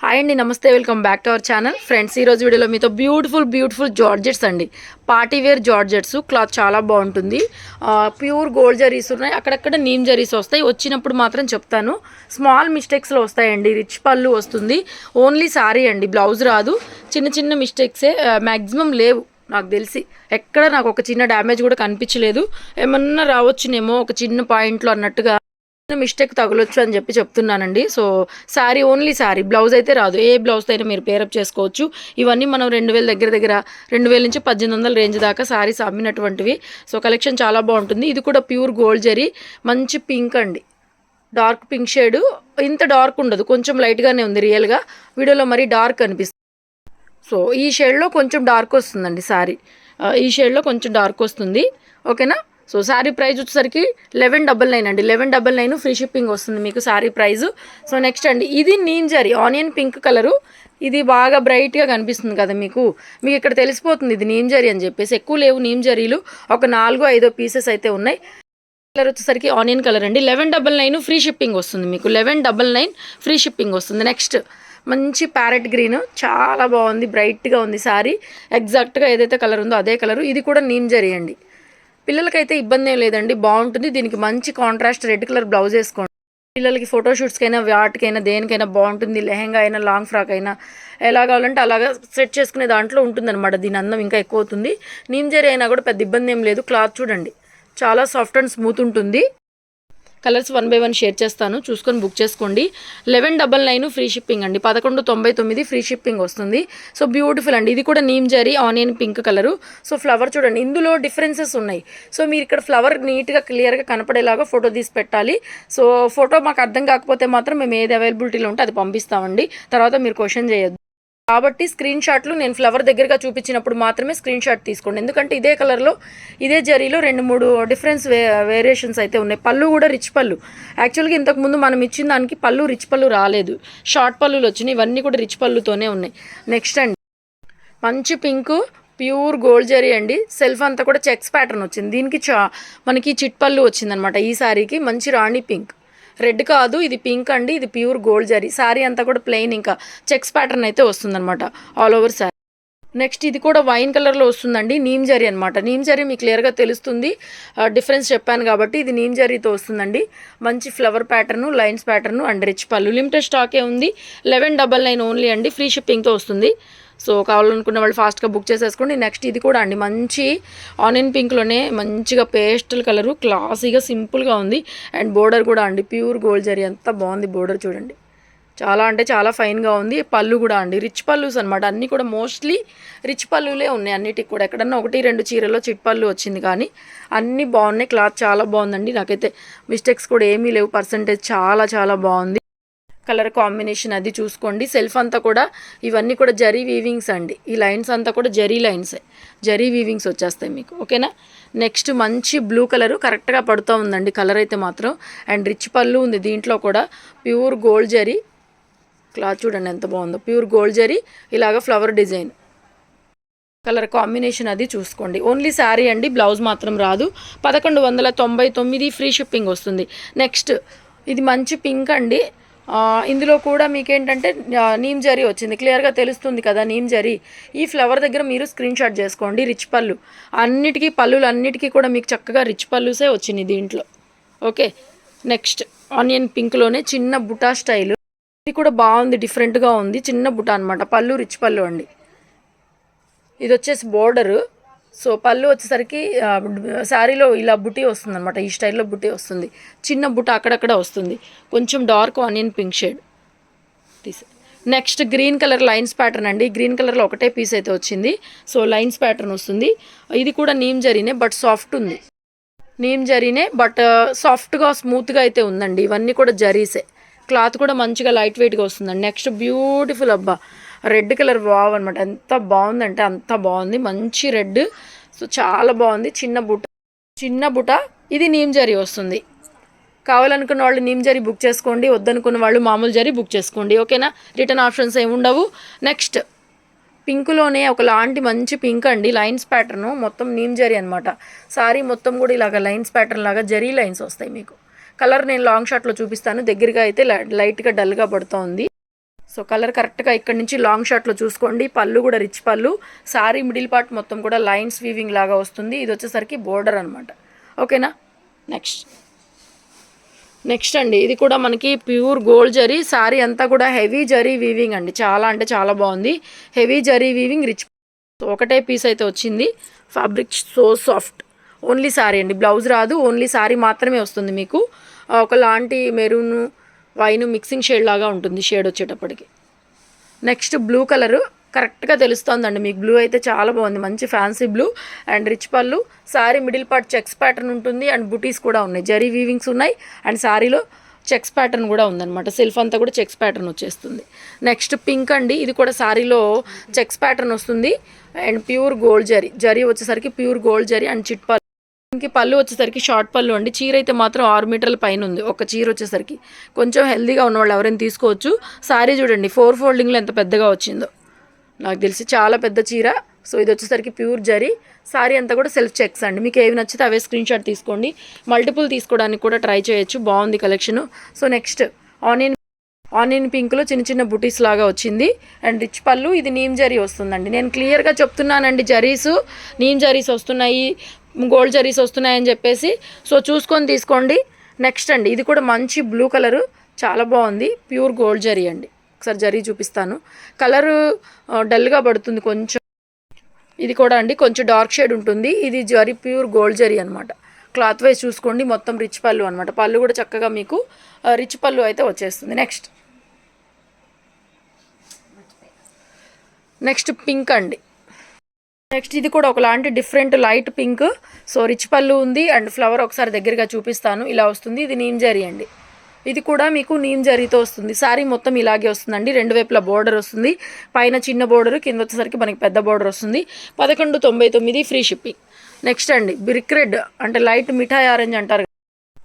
Hi అండి namaste welcome back to our channel friends ఈరోజు వీడియోలో మీతో బ్యూటిఫుల్ బ్యూటిఫుల్ జార్జెట్స్ అండి. పార్టీ వేర్ జార్జెట్స్ క్లాత్ చాలా బాగుంటుంది. ప్యూర్ గోల్డ్ జరీస్ ఉన్నాయి. అక్కడక్కడ నీమ్ జరీస్ వస్తాయి. వచ్చినప్పుడు మాత్రం చెప్తాను. స్మాల్ మిస్టేక్స్లో వస్తాయండి. రిచ్ పళ్ళు వస్తుంది. ఓన్లీ సారీ అండి. బ్లౌజ్ రాదు. చిన్న చిన్న మిస్టేక్సే మ్యాక్సిమం లేవు. నాకు తెలిసి. ఎక్కడ నాకు ఒక చిన్న డ్యామేజ్ కూడా కనిపించలేదు. ఏమన్నా రావచ్చునేమో ఒక చిన్న పాయింట్లో అన్నట్టుగా. మిస్టేక్ తగలొచ్చు అని చెప్పి చెప్తున్నానండి. So sari only sari blouse అయితే రాదు. ఏ బ్లౌజ్ అయినా మీరు పేరప్ చేసుకోవచ్చు. ఇవన్నీ మనం రెండు వేల దగ్గర దగ్గర రెండు వేల నుంచి పద్దెనిమిది వందల రేంజ్ దాకా శారీస్ అమ్మినటువంటివి. సో కలెక్షన్ చాలా బాగుంటుంది. ఇది కూడా ప్యూర్ గోల్డ్ జరీ మంచి పింక్ అండి. డార్క్ పింక్ షేడ్ ఇంత డార్క్ ఉండదు. కొంచెం లైట్గానే ఉంది రియల్గా వీడియోలో మరీ డార్క్ అనిపిస్తుంది. సో ఈ షేడ్లో కొంచెం డార్క్ వస్తుందండి శారీ ఈ షేడ్లో కొంచెం డార్క్ వస్తుంది. ఓకేనా సో శారీ ప్రైజ్ వచ్చేసరికి లెవెన్ డబల్ నైన్ అండి. Eleven double nine free shipping వస్తుంది మీకు శారీ ప్రైజ్. సో నెక్స్ట్ అండి ఇది నీమ్ ఆనియన్ పింక్ కలరు. ఇది బాగా బ్రైట్గా కనిపిస్తుంది కదా మీకు. మీకు ఇక్కడ తెలిసిపోతుంది ఇది నీంజరీ అని చెప్పేసి. ఎక్కువ లేవు నీమ్ ఒక నాలుగో ఐదో పీసెస్ అయితే ఉన్నాయి. కలర్ వచ్చేసరికి ఆనియన్ కలర్ అండి. Eleven double nine free shipping వస్తుంది మీకు. Eleven double nine free shipping వస్తుంది. నెక్స్ట్ మంచి ప్యారెట్ గ్రీన్. చాలా బాగుంది బ్రైట్గా ఉంది సారీ ఎగ్జాక్ట్గా ఏదైతే కలర్ ఉందో అదే కలరు. ఇది కూడా నీమ్ జరీ అండి. పిల్లలకైతే ఇబ్బంది ఏం లేదండి బాగుంటుంది. దీనికి మంచి కాంట్రాస్ట్ రెడ్ కలర్ బ్లౌజ్ వేసుకోండి. పిల్లలకి ఫోటోషూట్స్కైనా వాటికైనా దేనికైనా బాగుంటుంది. లెహెంగా అయినా లాంగ్ ఫ్రాక్ అయినా ఎలా కావాలంటే అలాగా సెట్ చేసుకునే దాంట్లో ఉంటుందన్నమాట. దీని అందం ఇంకా ఎక్కువ అవుతుంది. నీమ్ జరీ అయినా కూడా పెద్ద ఇబ్బంది ఏం లేదు. క్లాత్ చూడండి. చాలా సాఫ్ట్ అండ్ స్మూత్ ఉంటుంది. Colours one by one share చేస్తాను. చూసుకొని బుక్ చేసుకోండి. Eleven double nine free shipping అండి. పదకొండు తొంభై తొమ్మిది ఫ్రీ షిప్పింగ్ వస్తుంది. సో బ్యూటిఫుల్ అండి. ఇది కూడా neem zari onion pink colour. So flower చూడండి. ఇందులో డిఫరెన్సెస్ ఉన్నాయి. సో మీరు ఇక్కడ ఫ్లవర్ నీట్గా క్లియర్గా కనపడేలాగా ఫోటో తీసి పెట్టాలి. సో ఫోటో మాకు అర్థం కాకపోతే మాత్రం మేము ఏది అవైలబిలిటీలో ఉంటే అది పంపిస్తామండి. తర్వాత మీరు క్వశ్చన్ చేయొద్దు. కాబట్టి స్క్రీన్ షాట్లు నేను ఫ్లవర్ దగ్గరగా చూపించినప్పుడు మాత్రమే స్క్రీన్ షాట్ తీసుకోండి. ఎందుకంటే ఇదే కలర్లో ఇదే జరీలో రెండు మూడు డిఫరెన్స్ వే వేరియేషన్స్ అయితే ఉన్నాయి. పళ్ళు కూడా రిచ్ పళ్ళు. యాక్చువల్గా ఇంతకుముందు మనం ఇచ్చిన దానికి పళ్ళు రిచ్ పళ్ళు రాలేదు. షార్ట్ పళ్ళులు వచ్చినాయి ఇవన్నీ కూడా రిచ్ పళ్ళుతోనే ఉన్నాయి. నెక్స్ట్ అండి. మంచి పింక్ ప్యూర్ గోల్డ్ జరీ అండి. సెల్ఫ్ అంతా కూడా చెక్స్ ప్యాటర్న్ వచ్చింది. దీనికి చా మనకి చిట్ పళ్ళు వచ్చిందనమాట ఈ సారీకి. మంచి రాణి పింక్. రెడ్ కాదు ఇది పింక్ అండి ఇది ప్యూర్ గోల్డ్ జరీ. సారీ అంతా కూడా ప్లెయిన్ ఇంకా. చెక్స్ ప్యాటర్న్ అయితే వస్తుందన్నమాట ఆల్ ఓవర్ సారీ. నెక్స్ట్ ఇది కూడా వైన్ కలర్లో వస్తుందండి నీమ్ జరీ అనమాట నీమ్ జరీ మీకు క్లియర్గా తెలుస్తుంది. డిఫరెన్స్ చెప్పాను కాబట్టి ఇది నీమ్ జరీతో వస్తుందండి. మంచి flower pattern lines pattern and rich pallu. Limited స్టాకే ఉంది. లెవెన్ డబల్ నైన్ ఓన్లీ అండి ఫ్రీ షిప్పింగ్తో వస్తుంది. సో కావాలనుకున్న వాళ్ళు ఫాస్ట్గా బుక్ చేసేసుకోండి. నెక్స్ట్ ఇది కూడా అండి. మంచి ఆనియన్ పింక్లోనే మంచిగా పేస్టల్ కలరు క్లాసీగా సింపుల్గా ఉంది. అండ్ బోర్డర్ కూడా అండి. Pure gold zari. ఎంత బాగుంది బోర్డర్ చూడండి. చాలా అంటే చాలా ఫైన్గా ఉంది. పళ్ళు కూడా అండి. రిచ్ పళ్ళుస్ అనమాట అన్నీ కూడా మోస్ట్లీ రిచ్ పళ్ళులే ఉన్నాయి అన్నిటికి కూడా. ఎక్కడన్నా ఒకటి రెండు చీరలో చిట్ పళ్ళు వచ్చింది కానీ అన్నీ బాగున్నాయి. క్లాత్ చాలా బాగుందండి. నాకైతే మిస్టేక్స్ కూడా ఏమీ లేవు. పర్సంటేజ్ చాలా చాలా బాగుంది. కలర్ కాంబినేషన్ అది చూసుకోండి. సెల్ఫ్ అంతా కూడా ఇవన్నీ కూడా జరీ వీవింగ్స్ అండి. ఈ లైన్స్ అంతా కూడా జరీ లైన్సే. జరీ వీవింగ్స్ వచ్చేస్తాయి మీకు. ఓకేనా? నెక్స్ట్ మంచి బ్లూ కలర్ కరెక్ట్గా పడుతూ ఉందండి కలర్ అయితే మాత్రం. అండ్ రిచ్ పళ్ళు ఉంది దీంట్లో కూడా ప్యూర్ గోల్డ్ జరీ. క్లాత్ చూడండి ఎంత బాగుందో. Pure gold zari. ఇలాగ ఫ్లవర్ డిజైన్ కలర్ కాంబినేషన్ అది చూసుకోండి. ఓన్లీ శారీ అండి. బ్లౌజ్ మాత్రం రాదు. పదకొండు వందల తొంభై తొమ్మిది ఫ్రీ షిప్పింగ్ వస్తుంది. నెక్స్ట్ ఇది మంచి పింక్ అండి. ఇందులో కూడా మీకేంటంటే నీమ్ జరీ వచ్చింది. క్లియర్గా తెలుస్తుంది కదా నీమ్ జరీ. ఈ ఫ్లవర్ దగ్గర మీరు స్క్రీన్ షాట్ చేసుకోండి రిచ్ పళ్ళు. అన్నిటికీ పళ్ళులు అన్నిటికీ కూడా మీకు చక్కగా రిచ్ పళ్ళుసే వచ్చింది దీంట్లో. ఓకే నెక్స్ట్ ఆనియన్ పింక్లోనే చిన్న బుటా స్టైల్ ఇది కూడా బాగుంది డిఫరెంట్గా ఉంది. చిన్న బుటా అనమాట పళ్ళు రిచ్ పళ్ళు అండి. ఇది వచ్చేసి బోర్డరు సో పళ్ళు వచ్చేసరికి శారీలో ఇలా బుటీ వస్తుంది అనమాట ఈ స్టైల్లో బుటీ వస్తుంది. చిన్న బుట్ట అక్కడక్కడ వస్తుంది. కొంచెం డార్క్ ఆనియన్ పింక్ షేడ్. తీసే next green colour lines pattern అండి. గ్రీన్ కలర్లో ఒకటే పీస్ అయితే వచ్చింది. సో లైన్స్ ప్యాటర్న్ వస్తుంది. ఇది కూడా నీమ్ జరీనే బట్ సాఫ్ట్ ఉంది. నీమ్ జరీనే బట్ సాఫ్ట్గా స్మూత్గా అయితే ఉందండి. ఇవన్నీ కూడా జరీసే. క్లాత్ కూడా మంచిగా లైట్ వెయిట్గా వస్తుందండి. నెక్స్ట్ బ్యూటిఫుల్ అబ్బా. రెడ్ కలర్ వావ్ అనమాట ఎంత బాగుందంటే అంత బాగుంది. మంచి రెడ్. సో చాలా బాగుంది. చిన్న బుట్ట చిన్న బుట. ఇది నీమ్ జరీ వస్తుంది. కావాలనుకున్న వాళ్ళు నీమ్ జరీ బుక్ చేసుకోండి. వద్దనుకున్న వాళ్ళు మామూలు జరీ బుక్ చేసుకోండి. ఓకేనా? రిటర్న్ ఆప్షన్స్ ఏమి ఉండవు. నెక్స్ట్ పింక్లోనే ఒకలాంటి మంచి పింక్ అండి. Lines pattern. మొత్తం నీమ్ జరీ అనమాట సారీ మొత్తం కూడా ఇలాగ లైన్స్ ప్యాటర్న్ లాగా జరీ లైన్స్ వస్తాయి మీకు. కలర్ నేను లాంగ్ షాట్లో చూపిస్తాను. దగ్గరగా అయితే లై- లైట్గా డల్గా పడుతోంది. సో కలర్ కరెక్ట్గా ఇక్కడ నుంచి లాంగ్ షాట్లో చూసుకోండి. పళ్ళు కూడా rich pallu. Sari middle part మొత్తం కూడా లైన్స్ వీవింగ్ లాగా వస్తుంది. ఇది వచ్చేసరికి బోర్డర్ అనమాట ఓకేనా? నెక్స్ట్. నెక్స్ట్ అండి. ఇది కూడా మనకి ప్యూర్ గోల్డ్ జరీ. సారీ అంతా కూడా హెవీ జరీ వీవింగ్ అండి. చాలా అంటే చాలా బాగుంది. హెవీ జరీ వీవింగ్ రిచ్ ఒకటే పీస్ అయితే వచ్చింది. Fabric so soft. Only sari అండి. బ్లౌజ్ రాదు. ఓన్లీ సారీ మాత్రమే వస్తుంది మీకు. ఒకలాంటి మెరూన్ వైన్ మిక్సింగ్ షేడ్ లాగా ఉంటుంది షేడ్ వచ్చేటప్పటికి. నెక్స్ట్ బ్లూ కలరు కరెక్ట్గా తెలుస్తోందండి మీకు. బ్లూ అయితే చాలా బాగుంది. మంచి fancy blue and rich pallu sari middle part checks pattern ఉంటుంది అండ్ బుటీస్ కూడా ఉన్నాయి. జరీ వీవింగ్స్ ఉన్నాయి అండ్ సారీలో చెక్స్ ప్యాటర్న్ కూడా ఉందన్నమాట. సెల్ఫ్ అంతా కూడా చెక్స్ ప్యాటర్న్ వచ్చేస్తుంది. నెక్స్ట్ పింక్ అండి. ఇది కూడా శారీలో చెక్స్ ప్యాటర్న్ వస్తుంది and pure gold zari. Zari వచ్చేసరికి ప్యూర్ గోల్డ్ జరీ అండ్ చిట్ పళ్ళు ఇంక పళ్ళు వచ్చేసరికి షార్ట్ పళ్ళు అండి. చీర అయితే మాత్రం ఆరు మీటర్ల పైన ఉంది. ఒక చీర వచ్చేసరికి కొంచెం హెల్దీగా ఉన్నవాళ్ళు ఎవరైనా తీసుకోవచ్చు. సారీ చూడండి ఫోర్ ఫోల్డింగ్లో ఎంత పెద్దగా వచ్చిందో. నాకు తెలిసి చాలా పెద్ద చీర. సో ఇది వచ్చేసరికి ప్యూర్ జరీ. సారీ అంతా కూడా సెల్ఫ్ చెక్స్ అండి. మీకు ఏవి నచ్చితే అవే స్క్రీన్ షాట్ తీసుకోండి. మల్టిపుల్ తీసుకోవడానికి కూడా ట్రై చేయొచ్చు. బాగుంది collection. So next onion onion పింక్లో చిన్న చిన్న బుటీస్ లాగా వచ్చింది. అండ్ రిచ్ పళ్ళు ఇది నీమ్ జరీ వస్తుందండి. నేను క్లియర్గా చెప్తున్నానండి జరీసు. నీమ్ జరీస్ వస్తున్నాయి. గోల్డ్ జరీస్ వస్తున్నాయని చెప్పేసి. సో చూసుకొని తీసుకోండి. నెక్స్ట్ అండి ఇది కూడా మంచి బ్లూ కలరు చాలా బాగుంది. ప్యూర్ గోల్డ్ జరీ అండి. ఒకసారి జరీ చూపిస్తాను. కలరు డల్గా పడుతుంది కొంచెం. ఇది కూడా అండి కొంచెం డార్క్ షేడ్ ఉంటుంది. ఇది జరీ ప్యూర్ గోల్డ్ జరీ అనమాట క్లాత్ వైజ్ చూసుకోండి మొత్తం రిచ్ పళ్ళు అనమాట పళ్ళు కూడా చక్కగా మీకు రిచ్ పళ్ళు అయితే వచ్చేస్తుంది. నెక్స్ట్ నెక్స్ట్ పింక్ అండి. నెక్స్ట్ ఇది కూడా ఒకలాంటి different light pink so rich pallu ఉంది అండ్ ఫ్లవర్ ఒకసారి దగ్గరగా చూపిస్తాను. ఇలా వస్తుంది. ఇది నీమ్ జరీ అండి. ఇది కూడా మీకు నీమ్ జరీతో వస్తుంది. సారీ మొత్తం ఇలాగే వస్తుందండి. రెండు వైపులా బోర్డర్ వస్తుంది. పైన చిన్న బోర్డర్ కింద వచ్చేసరికి మనకి పెద్ద బోర్డర్ వస్తుంది. పదకొండు తొంభై తొమ్మిది ఫ్రీ షిప్పింగ్ నెక్స్ట్ అండి బ్రిక్ రెడ్ అంటే లైట్ మిఠాయి ఆరెంజ్ అంటారు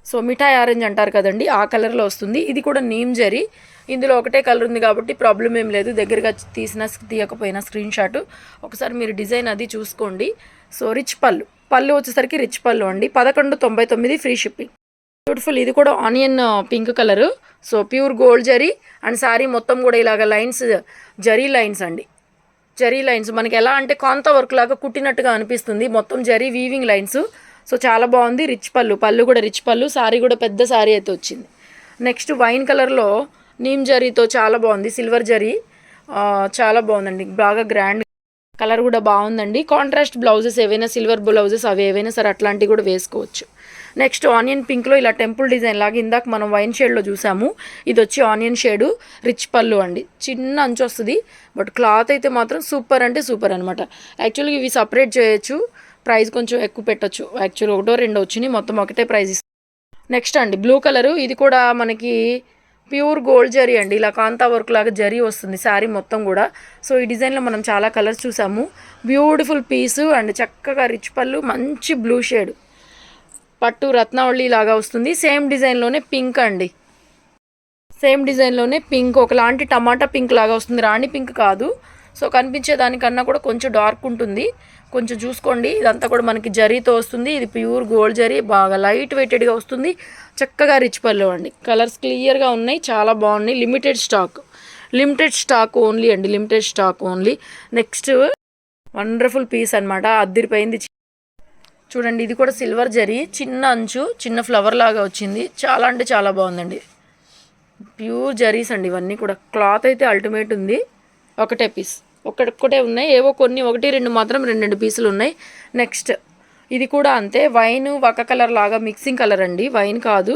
సో మిఠాయి ఆరెంజ్ అంటారు కదండి. ఆ కలర్లో వస్తుంది. ఇది కూడా నీమ్ జరీ ఇందులో ఒకటే కలర్ ఉంది కాబట్టి ప్రాబ్లం ఏం లేదు. దగ్గరగా తీసిన తీయకపోయినా స్క్రీన్ షాట్. ఒకసారి మీరు డిజైన్ అది చూసుకోండి. సో రిచ్ పళ్ళు. పళ్ళు వచ్చేసరికి రిచ్ పళ్ళు అండి. పదకొండు తొంభై తొమ్మిది ఫ్రీ షిప్పింగ్. బ్యూటిఫుల్ ఇది కూడా onion pink colour. So pure gold zari and sari మొత్తం కూడా ఇలాగ లైన్స్ జరీ లైన్స్ అండి. జరీ లైన్స్. మనకి ఎలా అంటే కాంత వర్క్ లాగా కుట్టినట్టుగా అనిపిస్తుంది. మొత్తం జరీ వీవింగ్ లైన్స్ సో చాలా బాగుంది. రిచ్ పళ్ళు. పళ్ళు కూడా రిచ్ పళ్ళు. సారీ కూడా పెద్ద శారీ అయితే వచ్చింది. నెక్స్ట్ వైన్ కలర్లో నీమ్ జరీతో చాలా బాగుంది సిల్వర్ జరీ. చాలా బాగుందండి బాగా గ్రాండ్. కలర్ కూడా బాగుందండి. కాంట్రాస్ట్ బ్లౌజెస్ ఏవైనా సిల్వర్ బ్లౌజెస్ అవి ఏవైనా సరే అట్లాంటివి కూడా వేసుకోవచ్చు. నెక్స్ట్ ఆనియన్ పింక్లో ఇలా టెంపుల్ డిజైన్ లాగా ఇందాక మనం వైన్ షేడ్లో చూసాము. ఇది వచ్చి ఆనియన్ షేడు రిచ్ పళ్ళు అండి. చిన్న అంచు వస్తుంది బట్ క్లాత్ అయితే మాత్రం సూపర్ అంటే సూపర్ అనమాట యాక్చువల్గా ఇవి సపరేట్ చేయొచ్చు ప్రైస్ కొంచెం ఎక్కువ పెట్టచ్చు. యాక్చువల్ ఒకటో రెండో వచ్చినాయి మొత్తం ఒకటే ప్రైస్ ఇస్తాం. నెక్స్ట్ అండి బ్లూ కలరు. ఇది కూడా మనకి ప్యూర్ గోల్డ్ జరీ అండి. ఇలా కాంతా వర్క్ లాగా జరీ వస్తుంది శారీ మొత్తం కూడా. సో ఈ డిజైన్లో మనం చాలా కలర్స్ చూసాము. బ్యూటిఫుల్ పీసు అండ్ చక్కగా రిచ్ పళ్ళు మంచి బ్లూ షేడ్ పట్టు రత్నావళి లాగా వస్తుంది. సేమ్ డిజైన్లోనే పింక్ అండి. సేమ్ డిజైన్లోనే పింక్ ఒకలాంటి టమాటా పింక్ లాగా వస్తుంది. రాణి పింక్ కాదు. సో కనిపించే దానికన్నా కూడా కొంచెం డార్క్ ఉంటుంది. కొంచెం చూసుకోండి. ఇదంతా కూడా మనకి జరీతో వస్తుంది. ఇది ప్యూర్ గోల్డ్ జరీ బాగా లైట్ వెయిటెడ్గా వస్తుంది. చక్కగా రిచ్ పళ్ళు అండి కలర్స్ క్లియర్గా ఉన్నాయి చాలా బాగున్నాయి. Limited stock limited stock only అండి. Limited stock only next wonderful piece అనమాట అద్దరిపోయింది. చూడండి ఇది కూడా సిల్వర్ జరీ. చిన్న అంచు చిన్న ఫ్లవర్ లాగా వచ్చింది. చాలా అంటే చాలా బాగుందండి. ప్యూర్ జరీస్ అండి ఇవన్నీ కూడా. క్లాత్ అయితే అల్టిమేట్ ఉంది. ఒకటే పీస్ ఒక్కటే ఉన్నాయి. ఏవో కొన్ని ఒకటి రెండు మాత్రం రెండు రెండు పీసులు ఉన్నాయి. నెక్స్ట్ ఇది కూడా అంతే. వైన్ ఒక కలర్ లాగా మిక్సింగ్ కలర్ అండి. వైన్ కాదు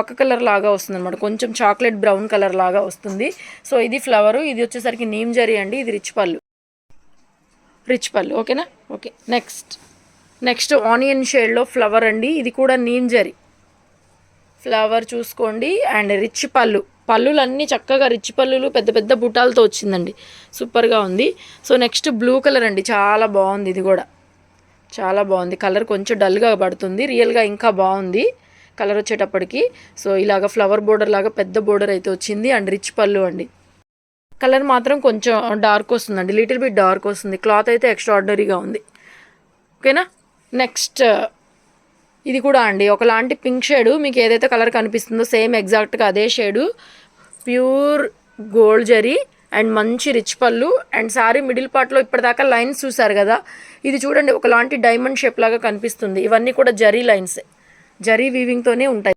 ఒక కలర్ లాగా వస్తుంది అనమాట కొంచెం చాక్లెట్ బ్రౌన్ కలర్ లాగా వస్తుంది. సో ఇది ఫ్లవరు ఇది వచ్చేసరికి నీమ్ జరీ అండి. ఇది రిచ్ పళ్ళు. రిచ్ పళ్ళు ఓకేనా ఓకే నెక్స్ట్ నెక్స్ట్ ఆనియన్ షేడ్లో ఫ్లవర్ అండి. ఇది కూడా నీమ్ జరీ ఫ్లవర్ చూసుకోండి. And rich pallu. పళ్ళులన్నీ చక్కగా రిచ్ పళ్ళులు పెద్ద పెద్ద బుటాలతో వచ్చిందండి. సూపర్గా ఉంది. సో నెక్స్ట్ బ్లూ కలర్ అండి. చాలా బాగుంది ఇది కూడా. చాలా బాగుంది. కలర్ కొంచెం డల్గా పడుతుంది. రియల్గా ఇంకా బాగుంది కలర్ వచ్చేటప్పటికి. సో ఇలాగ ఫ్లవర్ బోర్డర్ లాగా పెద్ద బోర్డర్ అయితే వచ్చింది అండ్ రిచ్ పళ్ళు అండి. కలర్ మాత్రం కొంచెం డార్క్ వస్తుందండి. లిటిల్ బిట్ డార్క్ వస్తుంది. క్లాత్ అయితే ఎక్స్ట్రాడినరీగా ఉంది. ఓకేనా? నెక్స్ట్ ఇది కూడా అండి. ఒకలాంటి పింక్ షేడు. మీకు ఏదైతే కలర్ కనిపిస్తుందో సేమ్ ఎగ్జాక్ట్గా అదే shade. Pure gold zari and మంచి rich pallu and sari middle పార్ట్లో ఇప్పటిదాకా లైన్స్ చూసారు కదా? ఇది చూడండి ఒకలాంటి డైమండ్ షేప్ లాగా కనిపిస్తుంది. ఇవన్నీ కూడా జరీ లైన్స్ జరీ వీవింగ్తోనే ఉంటాయి.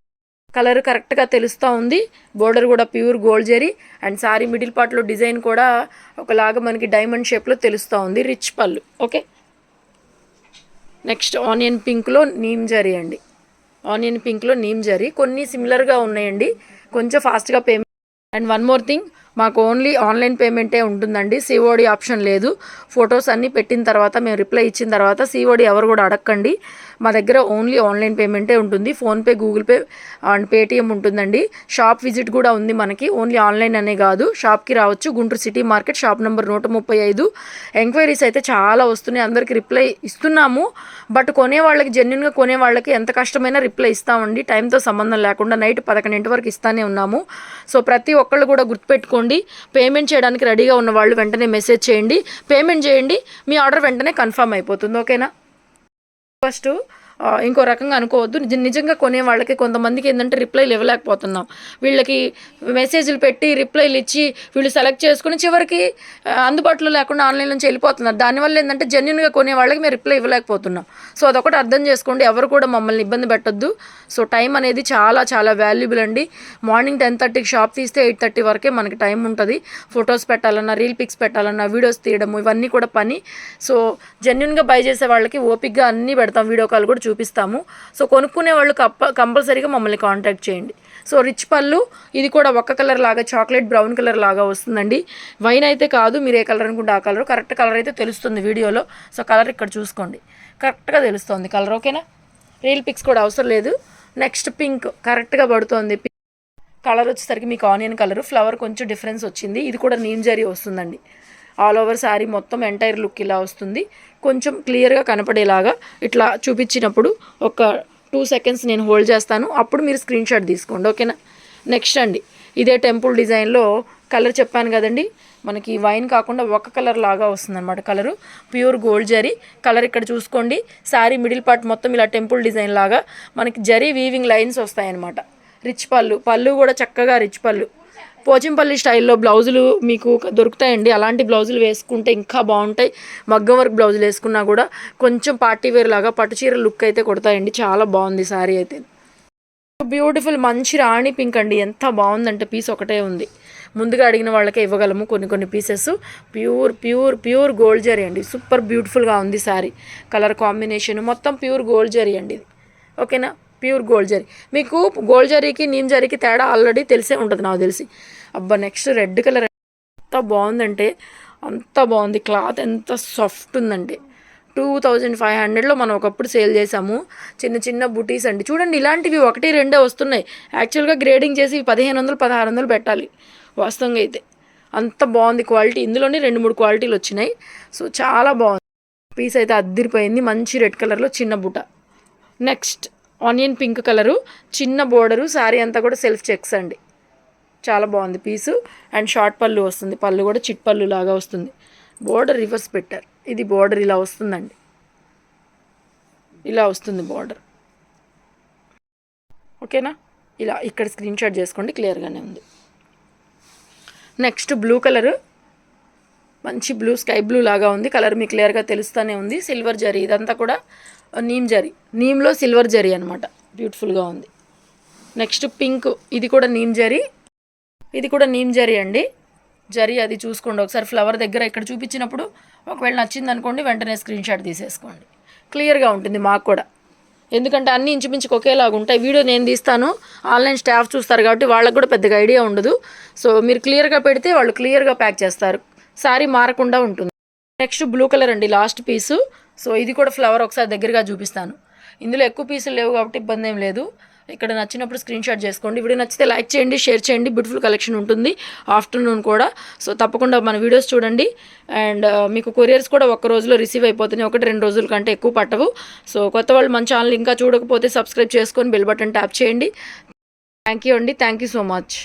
కలర్ కరెక్ట్గా తెలుస్తూ ఉంది. బోర్డర్ కూడా pure gold zari. And sari middle పార్ట్లో డిజైన్ కూడా ఒకలాగా మనకి డైమండ్ షేప్లో తెలుస్తూ ఉంది. రిచ్ పళ్ళు. ఓకే నెక్స్ట్ ఆనియన్ పింక్లో నీమ్ జరీ అండి. ఆనియన్ పింక్లో నీమ్ జరీ. కొన్ని సిమిలర్గా ఉన్నాయండి. కొంచెం ఫాస్ట్గా payment and one more thing మాకు ఓన్లీ ఆన్లైన్ పేమెంటే ఉంటుందండి. సిఓడి ఆప్షన్ లేదు. ఫొటోస్ అన్నీ పెట్టిన తర్వాత మేము రిప్లై ఇచ్చిన తర్వాత సిఓడి ఎవరు కూడా అడగండి మా దగ్గర ఓన్లీ ఆన్లైన్ పేమెంటే ఉంటుంది. PhonePe Google Pay and Paytm ఉంటుందండి. షాప్ విజిట్ కూడా ఉంది మనకి. ఓన్లీ ఆన్లైన్ అనే కాదు. షాప్కి రావచ్చు. Guntur city market shop number నూట ముప్పై ఐదు. ఎంక్వైరీస్ అయితే చాలా వస్తున్నాయి. అందరికి రిప్లై ఇస్తున్నాము. బట్ కొనే వాళ్ళకి జెన్యున్గా కొనే వాళ్ళకి ఎంత కష్టమైనా రిప్లై ఇస్తామండి. టైంతో సంబంధం లేకుండా నైట్ పదకొండింటి వరకు ఇస్తానే ఉన్నాము. సో ప్రతి ఒక్కళ్ళు కూడా గుర్తుపెట్టుకోండి. పేమెంట్ చేయడానికి రెడీగా ఉన్న వాళ్ళు వెంటనే మెసేజ్ చేయండి. పేమెంట్ చేయండి. మీ ఆర్డర్ వెంటనే కన్ఫర్మ్ అయిపోతుంది. ఓకేనా ఫస్ట్ ఇంకో రకంగా అనుకోవద్దు. నిజ నిజంగా కొనే వాళ్ళకి కొంతమందికి ఏంటంటే రిప్లైలు ఇవ్వలేకపోతున్నాం. వీళ్ళకి మెసేజ్లు పెట్టి రిప్లైలు ఇచ్చి వీళ్ళు సెలెక్ట్ చేసుకుని చివరికి అందుబాటులో లేకుండా ఆన్లైన్ నుంచి వెళ్ళిపోతున్నారు. దానివల్ల ఏంటంటే జెన్యున్గా కొనే వాళ్ళకి మేము రిప్లై ఇవ్వలేకపోతున్నాం. సో అదొకటి అర్థం చేసుకోండి. ఎవరు కూడా మమ్మల్ని ఇబ్బంది పెట్టొద్దు. సో టైం అనేది చాలా చాలా వాల్యుబుల్ అండి. మార్నింగ్ టెన్ థర్టీకి షాప్ తీస్తే ఎయిట్ థర్టీ వరకే మనకి టైం ఉంటుంది. ఫొటోస్ పెట్టాలన్నా రీల్ పిక్స్ పెట్టాలన్నా వీడియోస్ తీయడం ఇవన్నీ కూడా పని. సో జెన్యున్గా బై చేసే వాళ్ళకి ఓపిక్గా అన్నీ పెడతాం. వీడియో కాల్ కూడా చూపిస్తాము. సో కొనుక్కునే వాళ్ళు కప్ప కంపల్సరీగా మమ్మల్ని కాంటాక్ట్ చేయండి. సో రిచ్ పళ్ళు ఇది కూడా ఒక్క కలర్ లాగా చాక్లెట్ బ్రౌన్ కలర్ లాగా వస్తుందండి. వైన్ అయితే కాదు మీరు ఏ కలర్ అనుకుంటే ఆ కలర్ కరెక్ట్ కలర్ అయితే తెలుస్తుంది వీడియోలో. సో కలర్ ఇక్కడ చూసుకోండి. కరెక్ట్గా తెలుస్తుంది కలర్ ఓకేనా? రీల్ పిక్స్ కూడా అవసరం లేదు. నెక్స్ట్ పింక్ కరెక్ట్గా పడుతోంది. కలర్ వచ్చేసరికి మీకు ఆనియన్ కలర్ ఫ్లవర్ కొంచెం డిఫరెన్స్ వచ్చింది. ఇది కూడా నీమ్ జరీ వస్తుందండి. ఆల్ ఓవర్ శారీ మొత్తం ఎంటైర్ లుక్ ఇలా వస్తుంది. కొంచెం క్లియర్గా కనపడేలాగా ఇట్లా చూపించినప్పుడు ఒక టూ సెకండ్స్ నేను హోల్డ్ చేస్తాను. అప్పుడు మీరు స్క్రీన్ షాట్ తీసుకోండి. ఓకేనా? నెక్స్ట్ అండి. ఇదే టెంపుల్ డిజైన్లో కలర్ చెప్పాను కదండి. మనకి వైన్ కాకుండా ఒక కలర్ లాగా వస్తుందన్నమాట colour. Pure gold zari. Colour ఇక్కడ చూసుకోండి. శారీ మిడిల్ పార్ట్ మొత్తం ఇలా టెంపుల్ డిజైన్ లాగా మనకి జరీ వీవింగ్ లైన్స్ వస్తాయన్నమాట. రిచ్ పళ్ళు. పళ్ళు కూడా చక్కగా రిచ్ పళ్ళు. పోచంపల్లి స్టైల్లో బ్లౌజులు మీకు దొరుకుతాయండి. అలాంటి బ్లౌజులు వేసుకుంటే ఇంకా బాగుంటాయి. మగ్గం వర్క్ బ్లౌజులు వేసుకున్నా కూడా కొంచెం పార్టీ వేర్ లాగా పట్టు చీర లుక్ అయితే కొడతాయండి. చాలా బాగుంది సారీ అయితే. బ్యూటిఫుల్ మంచి రాణి పింక్ అండి. ఎంత బాగుందంటే పీస్ ఒకటే ఉంది. ముందుగా అడిగిన వాళ్ళకే ఇవ్వగలము కొన్ని కొన్ని pieces pure pure pure gold zari అండి. సూపర్ బ్యూటిఫుల్గా ఉంది సారీ. కలర్ కాంబినేషన్ మొత్తం ప్యూర్ గోల్డ్ జరీ అండి ఇది. ఓకేనా? Pure gold zari. మీకు గోల్డ్ జరీకి నీమ్ జరీకి తేడా ఆల్రెడీ తెలిసే ఉంటుంది నాకు తెలిసి. అబ్బా నెక్స్ట్ రెడ్ కలర్ ఎంత బాగుందంటే అంత బాగుంది. క్లాత్ ఎంత సాఫ్ట్ ఉందంటే. టూ థౌజండ్ ఫైవ్ హండ్రెడ్లో మనం ఒకప్పుడు సేల్ చేసాము చిన్న చిన్న బుటీస్ అండి. చూడండి ఇలాంటివి ఒకటి రెండే వస్తున్నాయి. యాక్చువల్గా గ్రేడింగ్ చేసి పదిహేను వందలు పదహారు వందలు పెట్టాలి. వాస్తవంగా అయితే. అంత బాగుంది క్వాలిటీ. ఇందులోనే రెండు మూడు క్వాలిటీలు వచ్చినాయి. సో చాలా బాగుంది. పీస్ అయితే అద్దిరిపోయింది. మంచి రెడ్ కలర్లో చిన్న బుట. నెక్స్ట్. ఆనియన్ పింక్ కలరు చిన్న బోర్డరు శారీ అంతా కూడా సెల్ఫ్ చెక్స్ అండి. చాలా బాగుంది పీసు. అండ్ షార్ట్ పళ్ళు వస్తుంది. పళ్ళు కూడా చిట్ పళ్ళు లాగా వస్తుంది. బోర్డర్ రివర్స్ పెట్టారు. ఇది బోర్డర్ ఇలా వస్తుందండి. ఇలా వస్తుంది బోర్డర్. ఓకేనా? ఇలా ఇక్కడ స్క్రీన్ షాట్ చేసుకోండి. క్లియర్గానే ఉంది. Next blue colour. మంచి బ్లూ స్కై బ్లూ లాగా ఉంది. కలర్ మీకు క్లియర్గా తెలుస్తూనే ఉంది. సిల్వర్ జరీ ఇదంతా కూడా నీమ్ జరీ నీమ్లో సిల్వర్ జరీ అనమాట బ్యూటిఫుల్గా ఉంది. నెక్స్ట్ పింక్ ఇది కూడా నీమ్ జరీ ఇది కూడా నీమ్ జరీ అండి. జరీ అది చూసుకోండి. ఒకసారి ఫ్లవర్ దగ్గర ఇక్కడ చూపించినప్పుడు ఒకవేళ నచ్చింది అనుకోండి వెంటనే స్క్రీన్ షాట్ తీసేసుకోండి. క్లియర్గా ఉంటుంది మాకు కూడా. ఎందుకంటే అన్ని ఇంచుమించుకు ఒకేలాగా ఉంటాయి. వీడియో నేను తీస్తాను. ఆన్లైన్ స్టాఫ్ చూస్తారు కాబట్టి వాళ్ళకి కూడా పెద్దగా ఐడియా ఉండదు. సో మీరు క్లియర్గా పెడితే వాళ్ళు క్లియర్గా ప్యాక్ చేస్తారు. సారీ మారకుండా ఉంటుంది. నెక్స్ట్ బ్లూ కలర్ అండి లాస్ట్ పీసు. సో ఇది కూడా ఫ్లవర్ ఒకసారి దగ్గరగా చూపిస్తాను. ఇందులో ఎక్కువ పీసులు లేవు కాబట్టి ఇబ్బంది ఏం లేదు. ఇక్కడ నచ్చినప్పుడు స్క్రీన్ షాట్ చేసుకోండి. వీడియో నచ్చితే లైక్ చేయండి షేర్ చేయండి. బ్యూటిఫుల్ కలెక్షన్ ఉంటుంది ఆఫ్టర్నూన్ కూడా. సో తప్పకుండా మన వీడియోస్ చూడండి. అండ్ మీకు కొరియర్స్ కూడా ఒక్క రోజులో రిసీవ్ అయిపోతున్నాయి. ఒకటి రెండు రోజుల కంటే ఎక్కువ పట్టవు. సో కొత్త వాళ్ళు మన ఛానల్ ఇంకా చూడకపోతే సబ్స్క్రైబ్ చేసుకొని బెల్ బటన్ ట్యాప్ చేయండి. థ్యాంక్ యూ అండి. Thank you so much.